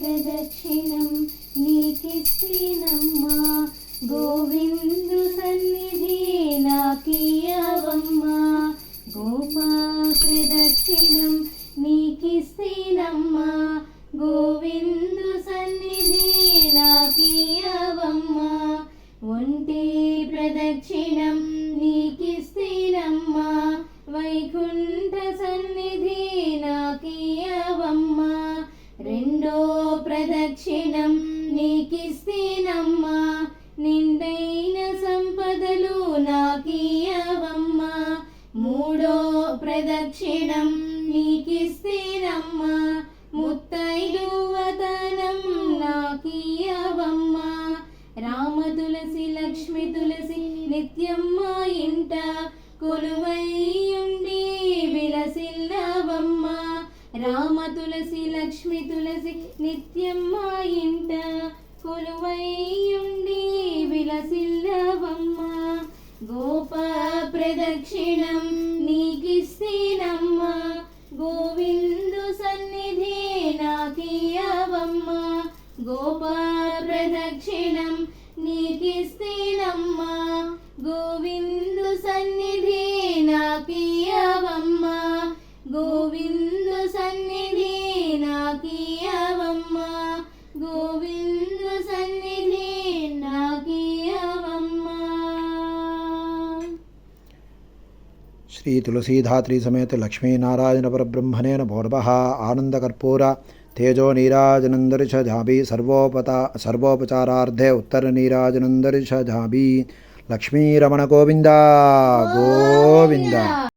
ప్రదక్షిణం నీకిస్తీనమ్మా గోవిందు సన్నిధి నాకియవమ్మా. గోపా ప్రదక్షిణం నీకిస్తీనమ్మా గోవిందు సన్నిధి నాకియవమ్మా. ఒంటి ప్రదక్షిణం నీకిస్తీనమ్మా దక్షిణం నీకిస్తేనమ్మా. నిండైన సంపదలు నాకీయవమ్మా మూడో ప్రదక్షిణం నీకిస్తేనమ్మా. ముత్తైదు వదనం నాకీయవమ్మా రామ తులసి లక్ష్మి తులసి నిత్యం మా ఇంట కొలువై రామ తులసి లక్ష్మి తులసి నిత్యం మా ఇంట. కొలువైయుండి విలసిల్లవమ్మ. గోప ప్రదక్షిణం నీకిస్తేనమ్మా. గోవిందు సన్నిధి నాకియవమ్మ గోప ప్రదక్షిణం నీకిస్తేనమ్మా. గోవిందు సన్నిధి గోవిందు సన్నిధి నాకియవమ్మా శ్రీ తులసీధాత్రి సమేత లక్ష్మీనారాయణ పరబ్రహ్మణే నమోర్వ ఆనందకర్పూర తేజో నీరాజనందరిషాభి సర్వోపత సర్వోపచారార్థే ఉత్తర నీరాజనందరిషాభి లక్ష్మీరమణ గోవింద గోవింద